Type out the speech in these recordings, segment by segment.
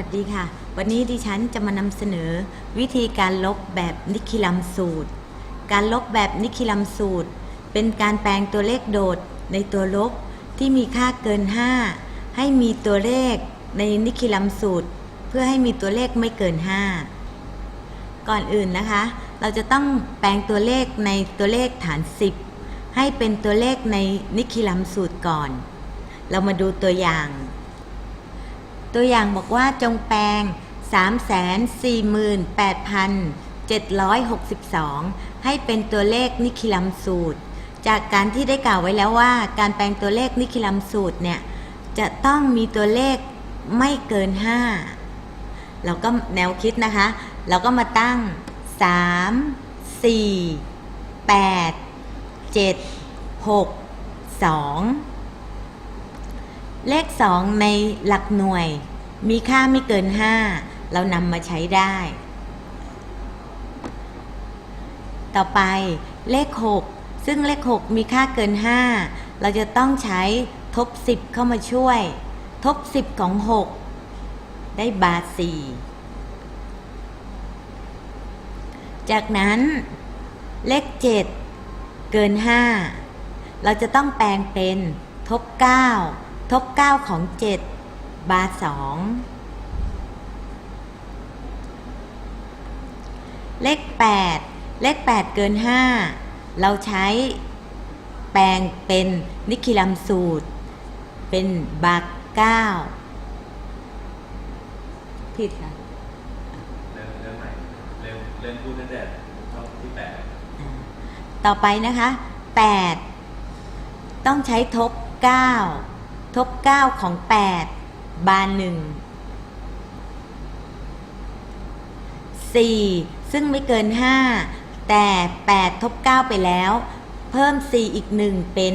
วัสดีค่ะ วันนี้ดิฉันจะมานำเสนอ วิธีการลบแบบนิคิลัมสูตร การลบแบบนิคิลัมสูตร เป็นการแปลงตัวเลขโดดในตัวลบที่มีค่าเกิน 5 ให้มีตัวเลขในนิคิลัมสูตร เพื่อให้มีตัวเลขไม่เกิน 5 ก่อนอื่นนะคะ เราจะต้องแปลงตัวเลขในตัวเลขฐาน 10 ให้เป็นตัวเลขในนิคิลัมสูตรก่อน เรามาดูตัวอย่าง ตัวอย่างบอกว่าจงแปลง 348,762 ให้เป็นตัวเลขนิคิลัมสูตร จากการที่ได้กล่าวไว้แล้วว่า การแปลงตัวเลขนิคิลัมสูตรเนี่ย จะต้องมีตัวเลขไม่เกิน 5 เราก็แนวคิดนะคะ เราก็มาตั้ง 3 4 8 7 6 2 เลข 2 ในหลักหน่วย มีค่าไม่เกิน 5 เรานำมาใช้ได้ ต่อไปเลข 6 ซึ่งเลข 6 มีค่าเกิน 5 เราจะต้องใช้ทบ 10 เข้ามาช่วย ทบ 10 ของ 6 ได้บาท 4 จากนั้นเลข 7 เกิน 5 เราจะต้องแปลงเป็นทบ 9 ทบ 9 ของ 7 บาท2เลข 8 เลข 8 เกิน 5 เราใช้แปลงเป็นนิคิลัมสูตร เป็นบาท9ผิดค่ะเริ่มเริ่มใหม่เริ่มเริ่มพูดตั้งแต่ช่องที่แปดต่อไปนะคะ 8 ต้องใช้ทบ 9 ทบ 9 ของ 8 บานหนึ่ง 4 ซึ่งไม่เกิน 5 แต่ 8 ทบ 9 ไปแล้ว เพิ่ม 4 อีก 1 เป็น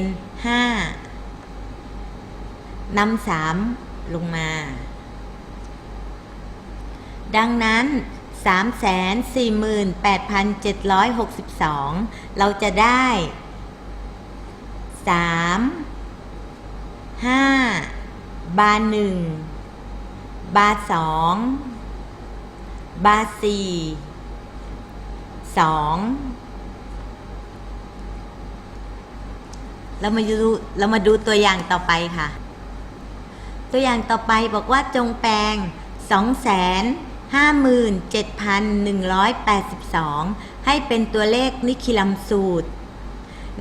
5นำ3 ลงมา ดังนั้น 348,762 เราจะได้ 3 5 บาร์1บาร์2บาร์4 2เรามาดูเรามาดูตัวอย่างต่อไปค่ะ ตัวอย่างต่อไปบอกว่าจงแปลง 257,182 ให้เป็นตัวเลขนิคิลัมสูตร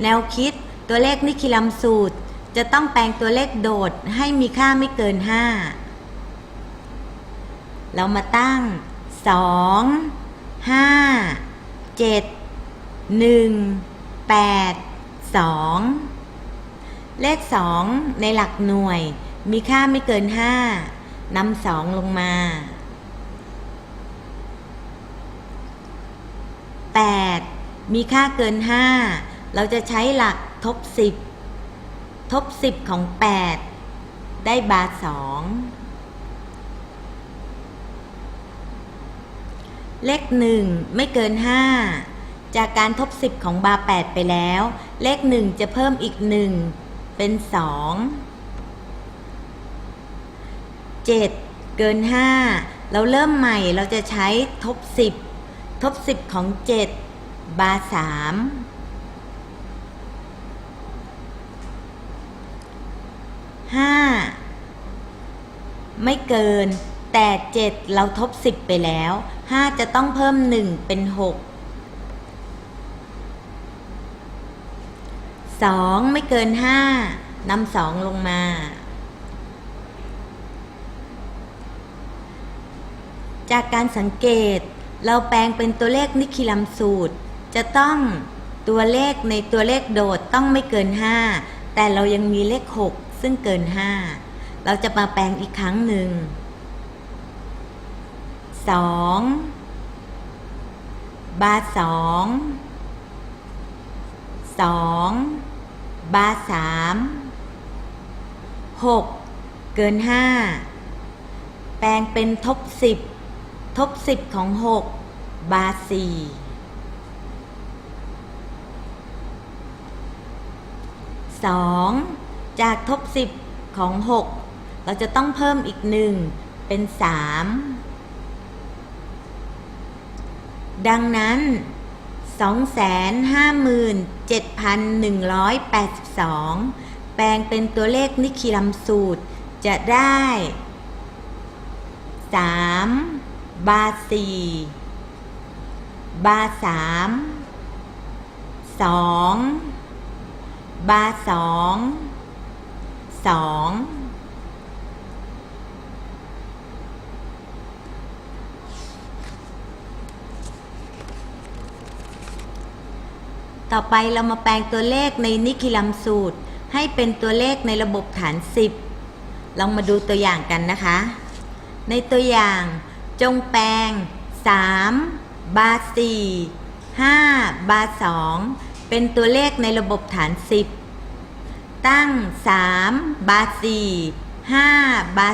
แนวคิดตัวเลขนิคิลัมสูตร จะต้องแปลงตัวเลขโดดให้มีค่าไม่เกิน 5 เรามาตั้ง 2 5 7 1 8 2 เลข 2 ในหลักหน่วยมีค่าไม่เกิน 5นำสองลงมา 8 มีค่าเกิน 5 เราจะใช้หลักทบ 10 ทบ 10 ของ 8 ได้บาท2เลข 1 ไม่เกิน 5 จากการทบ 10 ของบาร์8ไปแล้ว เลข 1 จะเพิ่มอีก 1 เป็น 2 7 เกิน 5 เราเริ่มใหม่เราจะใช้ทบ 10 ทบ 10 ของ 7 บาร์3 5ไม่เกิน แต่7เราทบ10ไปแล้ว5จะต้องเพิ่ม1เป็น6 2ไม่เกิน5นำ2ลงมาจากการสังเกตเราแปลงเป็นตัวเลขนิคิลัมสูตร จะต้องตัวเลขในตัวเลขโดดต้องไม่เกิน 5 แต่เรายังมีเลข 6 ซึ่งเกิน 5 เราจะมาแปลงอีกครั้งหนึ่ง 2 บาร์2 2บาร์3 6เกิน5แปลงเป็นทบ10ทบ10ของ6บาร์4 2 จากทบ 10 ของ 6 เราจะต้องเพิ่มอีก 1 เป็นสามดังนั้นสองแสนห้าหมื่นเจ็ดพันหนึ่งร้อยแปดสิบสองแปลงเป็นตัวเลขนิคิลัมสูตร จะได้สามบาสี่บาสามสองบาสอง สองต่อไปเรามาแปลงตัวเลขในนิคิลัมสูตร ให้เป็นตัวเลขในระบบฐาน 10 ลองมาดูตัวอย่างกันนะคะ ในตัวอย่างจงแปลง 3 บา4 5 บา2เป็นตัวเลขในระบบฐาน 10 ตั้ง 3 บา4 5 บา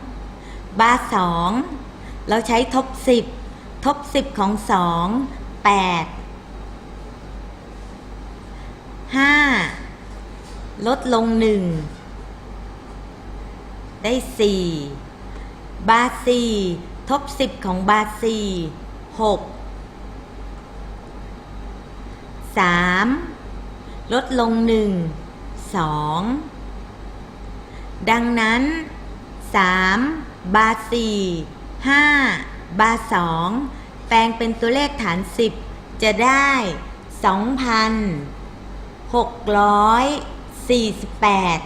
2บา2เราใช้ทบ 10 ทบ 10 ของ 2 8ห้าลดลงหนึ่งได้สี่บาสี่ทบสิบของบาสี่หกสามลดลงหนึ่ง สอง ดังนั้นสามบาสี่ห้าบาสองแปลงเป็นตัวเลขฐานสิบจะได้สองพันหกร้อยสี่สิบแปด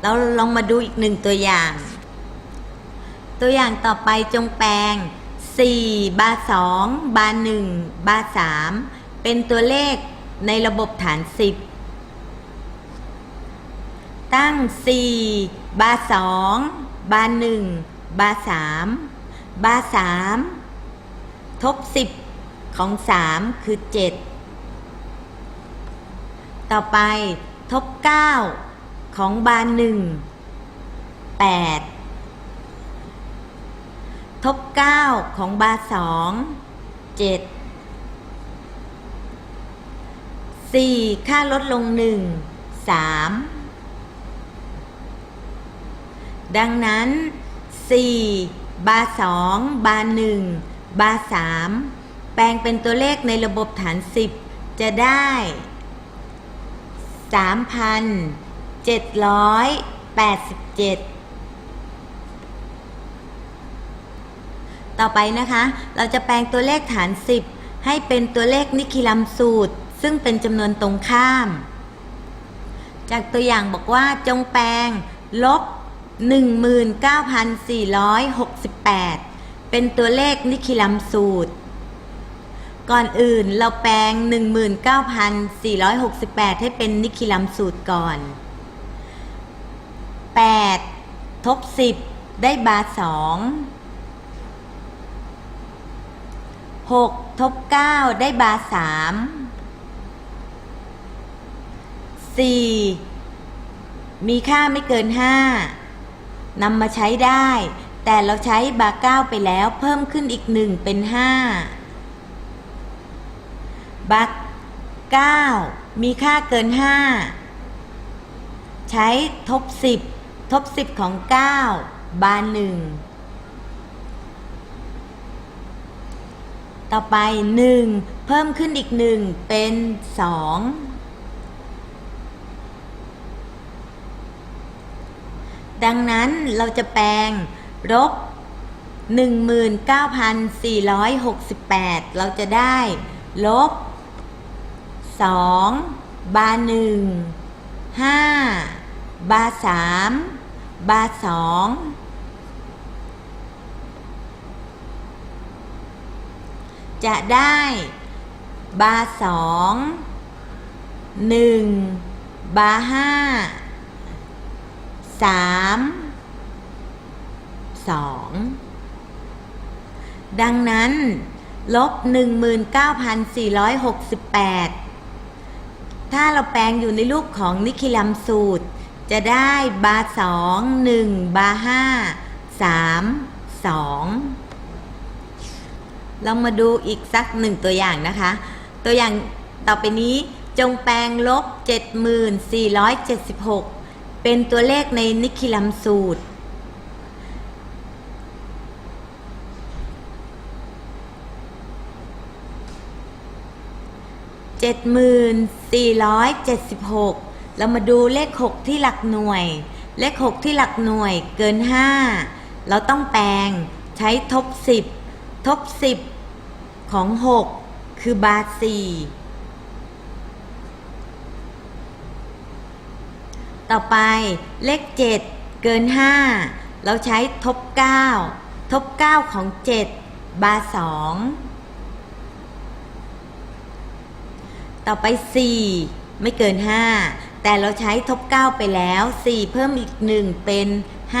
เราลองมาดูอีกหนึ่งตัวอย่าง ตัวอย่างต่อไปจงแปลง 4 บาร์2บาร์1บาร์3เป็นตัวเลขในระบบฐาน 10 ตั้ง 4 บาร์2บาร์1บาร์3บาร์3ทบ 10 ของ 3 คือ 7 ต่อไปทบ 9 ของบาน1 8 ทบ 9 ของบาสองเจ็ดสี่ค่าลดลงหนึ่งสามดังนั้นสี่บาสองบาหนึ่งบาสามแปลงเป็นตัวเลขในระบบฐานสิบจะได้สามพันเจ็ดร้อยแปดสิบเจ็ด ต่อไปนะคะ เราจะแปลงตัวเลขฐาน 10 ให้เป็นตัวเลขนิคิลัมสูตร ซึ่งเป็นจำนวนตรงข้าม จากตัวอย่างบอกว่าจงแปลง ลบ 19,468 เป็นตัวเลขนิคิลัมสูตร ก่อนอื่นเราแปลง 19,468 ให้เป็นนิคิลัมสูตรก่อน 8 ทบ 10 ได้บาร์2 6 ทบ 9 ได้บาร์3 4มีค่าไม่เกิน5นำมาใช้ได้ แต่เราใช้บาร์9ไปแล้วเพิ่มขึ้นอีก1เป็น5บัก9มีค่าเกิน5ใช้ทบ10ทบ10ของ9บาน1 ต่อไป 1 เพิ่มขึ้นอีก 1 เป็น 2 ดังนั้นเราจะแปลงลบ19,468 เราจะได้ลบ 2 บา1 5 บา 3 บา 2 จะได้บาสองหนึ่งบาห้าสามสองดังนั้น ลบ 19,468 ถ้าเราแปลงอยู่ในรูปของนิคิลัมสูตร จะได้บาสองหนึ่งบาห้าสามสอง เรามาดูอีกสักหนึ่งตัวอย่างนะคะ ตัวอย่างต่อไปนี้จงแปลงลบ 7476 เป็นตัวเลขในนิคิลัมสูตร 7476 เรามาดูเลข 6 ที่หลักหน่วย เลข 6 ที่หลักหน่วยเกิน 5 เราต้องแปลงใช้ทบ 10 ทบ 10 ของ 6 คือบาท4ต่อไปเลข 7 เกิน 5 เราใช้ทบ 9 ทบ 9 ของ 7 บาท2ต่อไป 4 ไม่เกิน 5 แต่เราใช้ทบ 9 ไปแล้ว 4 เพิ่มอีก 1 เป็น 5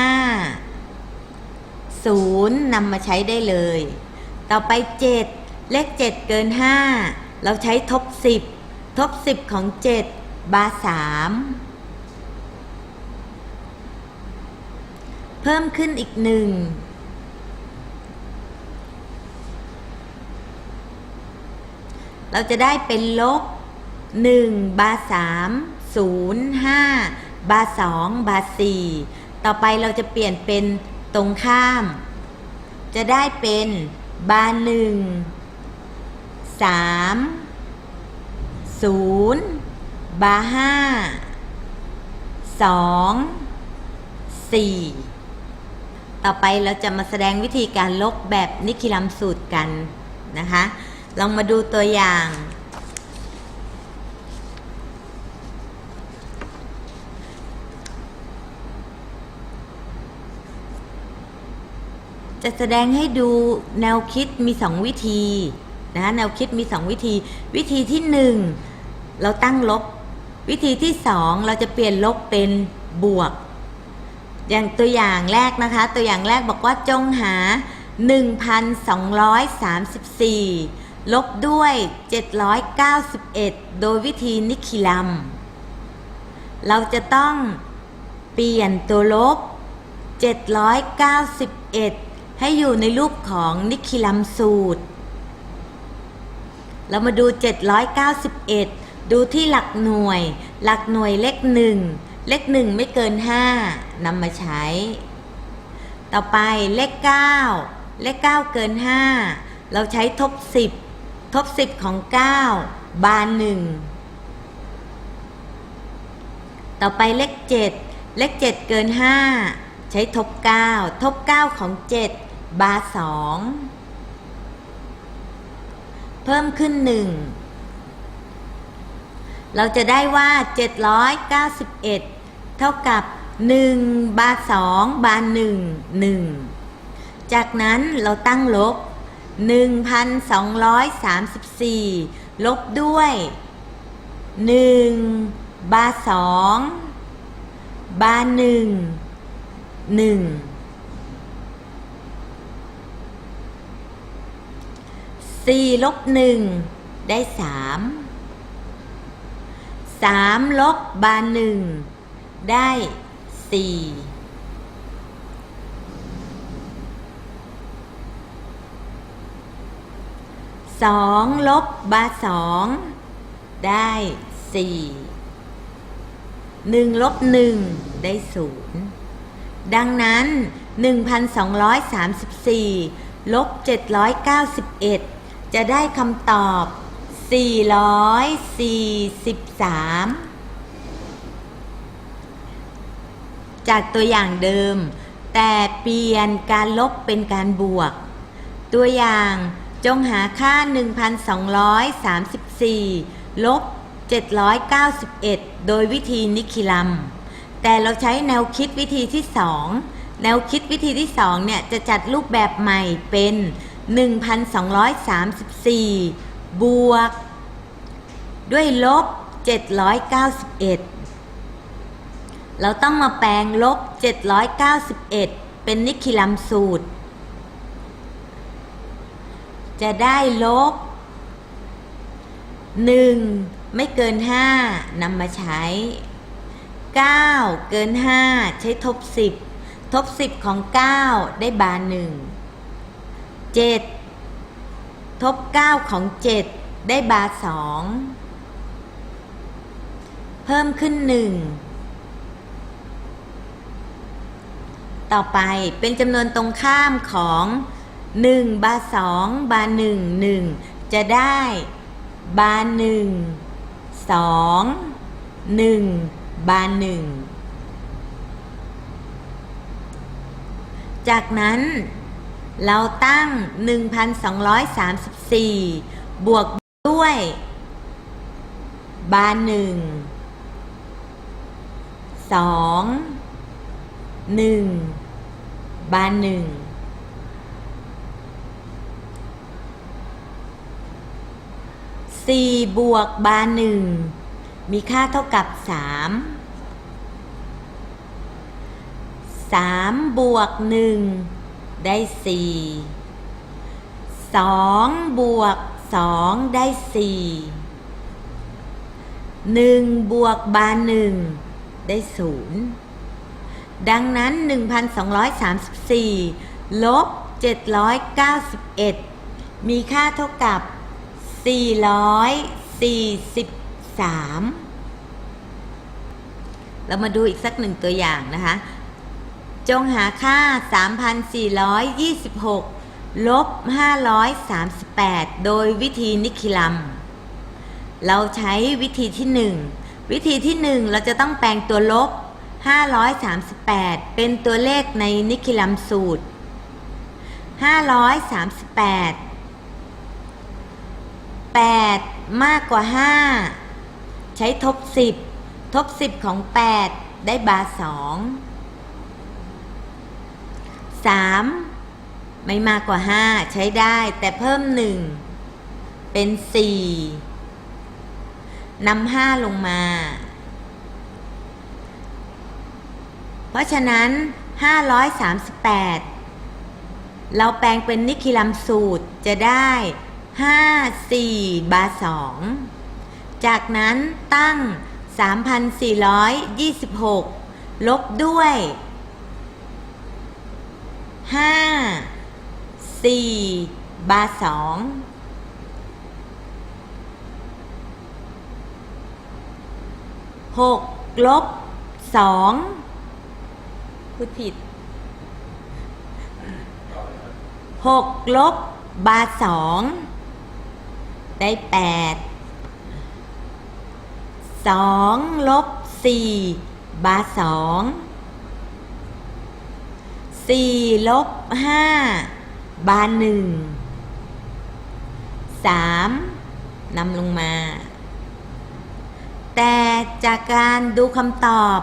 0นำมาใช้ได้เลย ต่อไป 7 เลข 7 เกิน 5 เราใช้ทบ 10 ทบ 10 ของ 7 บา 3 เพิ่มขึ้นอีก 1เราจะได้เป็นลบ 1 บา 3 0 5 บา 2 บา 4 ต่อไปเราจะเปลี่ยนเป็นตรงข้าม จะได้เป็น บาหนึ่งสามศูนย์บาห้าสองสี่ต่อไปเราจะมาแสดงวิธีการลบแบบนิคิลัมสูตรกันนะคะ ลองมาดูตัวอย่าง จะแสดงให้ดูแนวคิดมีสองวิธีนะคะแนวคิดมีสองวิธี วิธีที่หนึ่งเราตั้งลบ วิธีที่สองเราจะเปลี่ยนลบเป็นบวก อย่างตัวอย่างแรกนะคะ ตัวอย่างแรกบอกว่าจงหา 1,234 ลบด้วย 791 โดยวิธีนิคิลัม เราจะต้องเปลี่ยนตัวลบ 791 ให้อยู่ในรูปของนิคิลัมสูตร เรามาดู 791 ดูที่หลักหน่วย หลักหน่วยเลขหนึ่ง เลขหนึ่งไม่เกิน 5นำมาใช้ ต่อไปเลข 9 เลข 9 เกิน 5 เราใช้ทบ 10 ทบ 10 ของ 9 บานหนึ่ง ต่อไปเลข 7 เลข 7 เกิน 5ใช้ทบ 9 ทบ 9 ของ 7 บาสองเพิ่มขึ้น1เราจะได้ว่า 791 เท่ากับ 1 บาท2บาท1 1 จากนั้นเราตั้งลบ 1,234 ลบด้วย 1 บาท2บาท1 1 สี่ลบหนึ่งได้สามสามลบบานหนึ่งได้สี่สองลบบาสองได้สี่หนึ่งลบหนึ่งได้ศูนย์ดังนั้นหนึ่งพันสองร้อยสามสิบสี่ลบเจ็ดร้อยเก้าสิบเอ็ด จะได้คำตอบ 443 จากตัวอย่างเดิม แต่เปลี่ยนการลบเป็นการบวก ตัวอย่างจงหาค่า 1,234 ลบ 791 โดยวิธีนิคิลัม แต่เราใช้แนวคิดวิธีที่ 2 แนวคิดวิธีที่ 2 เนี่ย จะจัดรูปแบบใหม่เป็น 1,234 บวก ด้วยลบ 791 เราต้องมาแปลงลบ 791 เป็นนิคิลัมสูตร จะได้ลบ 1 ไม่เกิน 5นำมาใช้ 9 เกิน 5 ใช้ทบ 10 ทบ 10 ของ 9 ได้บาร์หนึ่ง 7 ทบ 9 ของ 7 ได้บาร์สอง เพิ่มขึ้นหนึ่งต่อไปเป็นจำนวนตรงข้ามของ 1 บาร์2บาร์1 1จะได้บาร์1 2 1บาร์1จากนั้น เราตั้ง 1,234 บวกด้วย บาหนึ่งสองหนึ่งบาหนึ่งสี่บวกบาหนึ่งมีค่าเท่ากับสามสามบวกหนึ่ง ได้สี่สองบวกสองได้สี่หนึ่งบวกบาร์หนึ่งได้ศูนย์ดังนั้น 1,234 ลบ 791 มีค่าเท่ากับ 443 เรามาดูอีกสักหนึ่งตัวอย่างนะคะ จงหาค่า 3,426 ลบ 538 โดยวิธีนิคิลัม เราใช้วิธีที่ 1 วิธีที่ 1 เราจะต้องแปลงตัวลบ 538 เป็นตัวเลขในนิคิลัมสูตร 538 8 มากกว่า 5 ใช้ทบ 10 ทบ 10 ของ 8 ได้บาร์2 3 ไม่มากกว่า 5 ใช้ได้แต่เพิ่ม 1 เป็น 4นำ5ลงมา เพราะฉะนั้น 538 เราแปลงเป็นนิคิลัมสูตรจะได้ 5 4 บา 2 จากนั้นตั้ง 3,426 ลบด้วย 5 4บาร์2หกลบสองพูดผิดหกลบบาสองได้แปดสองลบสี่บาสอง สี่ลบห้าบาร์หนึ่งสามนำลงมา แต่จากการดูคำตอบ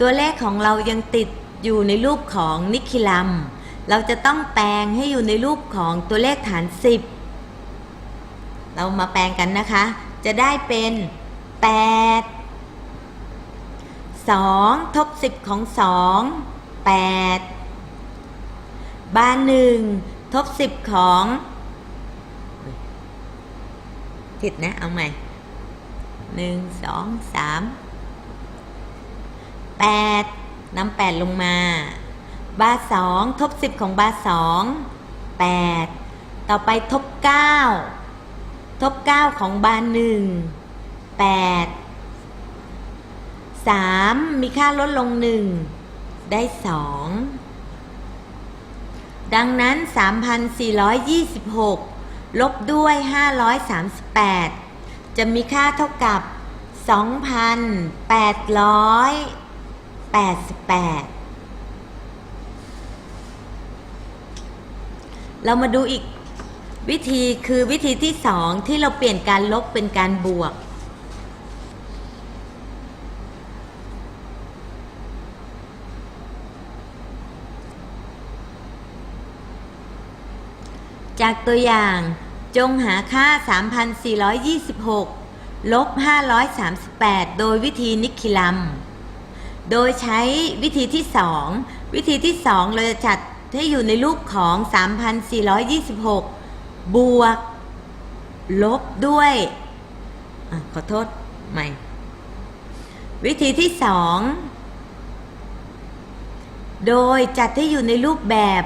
ตัวเลขของเรายังติดอยู่ในรูปของนิคิลัม เราจะต้องแปลงให้อยู่ในรูปของตัวเลขฐาน 10 เรามาแปลงกันนะคะ จะได้เป็น 8 2 ทบ 10 ของ 2 8 บานหนึ่งทบ10ของผิดนะเอาใหม่หนึ่งสองสามแปดนำแปดลงมา บาสองทบสิบของบาสองแปดต่อไปทบเก้าทบเก้าของบาหนึ่งแปดสามมีค่าลดลงหนึ่งได้สอง ดังนั้น 3,426 ลบด้วย 538 จะมีค่าเท่ากับ 2,888 เรามาดูอีกวิธีคือวิธีที่สองที่เราเปลี่ยนการลบเป็นการบวก จากตัวอย่างจงหาค่า 3,426 ลบ 538 โดยวิธีนิคิลัม โดยใช้วิธีที่ 2 วิธีที่ 2 เราจะจัดให้อยู่ในรูปของ 3,426 บวก ลบด้วยอขอโทษ ใหม่ วิธีที่ 2 โดยจัดให้อยู่ในรูปแบบ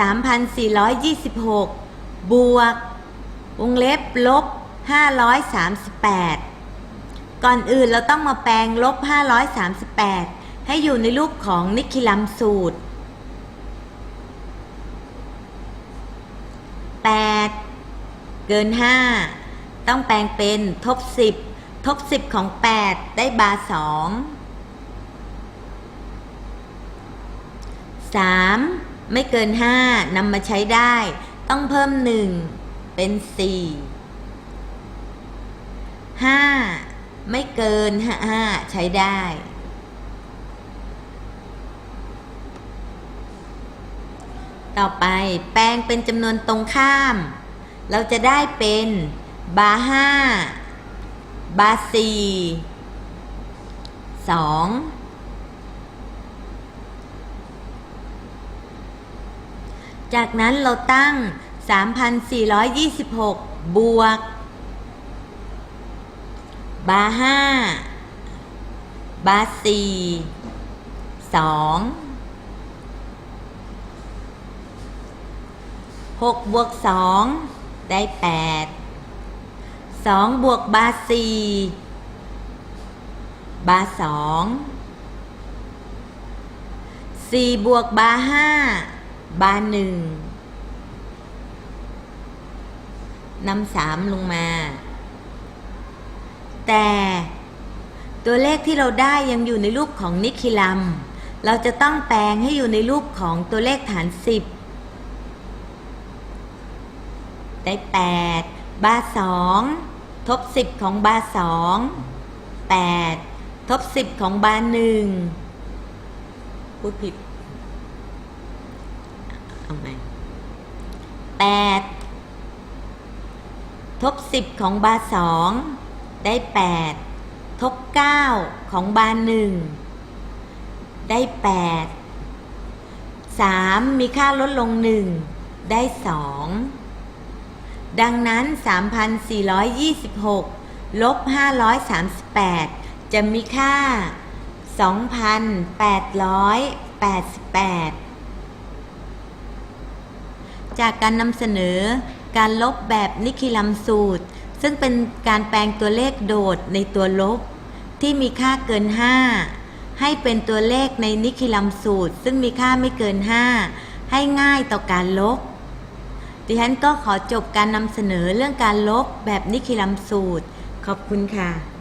3,426 บวก วงเล็บลบ 538 ก่อนอื่นเราต้องมาแปลงลบ 538 ให้อยู่ในรูปของนิคิลัมสูตร 8 เกิน 5 ต้องแปลงเป็นทบ 10 ทบ 10 ของ 8 ได้บาร์2 3ไม่เกิน5นำมาใช้ได้ ต้องเพิ่ม1เป็น4 5ไม่เกิน5ใช้ได้ ต่อไปแปลงเป็นจำนวนตรงข้าม เราจะได้เป็นบารห้าบารสี่สองจากนั้นเราตั้ง 3,426 บวก บาห้าบาสี่สองหกบวกสองได้แปดสองบวกบาสี่บาสองสี่บวกบาห้าบาหนึ่ง นำสามลงมา แต่ตัวเลขที่เราได้ยังอยู่ในรูปของนิคิลัม เราจะต้องแปลงให้อยู่ในรูปของตัวเลขฐานสิบได้แปดบาร์สองทบสิบของบาร์สองแปดทบสิบของบาร์หนึ่งพูดผิดเอาไหมแปด ทบสิบของบาร์สองได้แปดทบเก้าของบาร์หนึ่งได้แปดสามมีค่าลดลงหนึ่งได้สองดังนั้น 3,426 ลบ 538 จะมีค่า 2,888 จากการนำเสนอ การลบแบบนิคิลัมสูตร ซึ่งเป็นการแปลงตัวเลขโดดในตัวลบ ที่มีค่าเกิน 5 ให้เป็นตัวเลขในนิคิลัมสูตร ซึ่งมีค่าไม่เกิน 5 ให้ง่ายต่อการลบ ดิฉันก็ขอจบการนำเสนอเรื่องการลบแบบนิคิลัมสูตร ขอบคุณค่ะ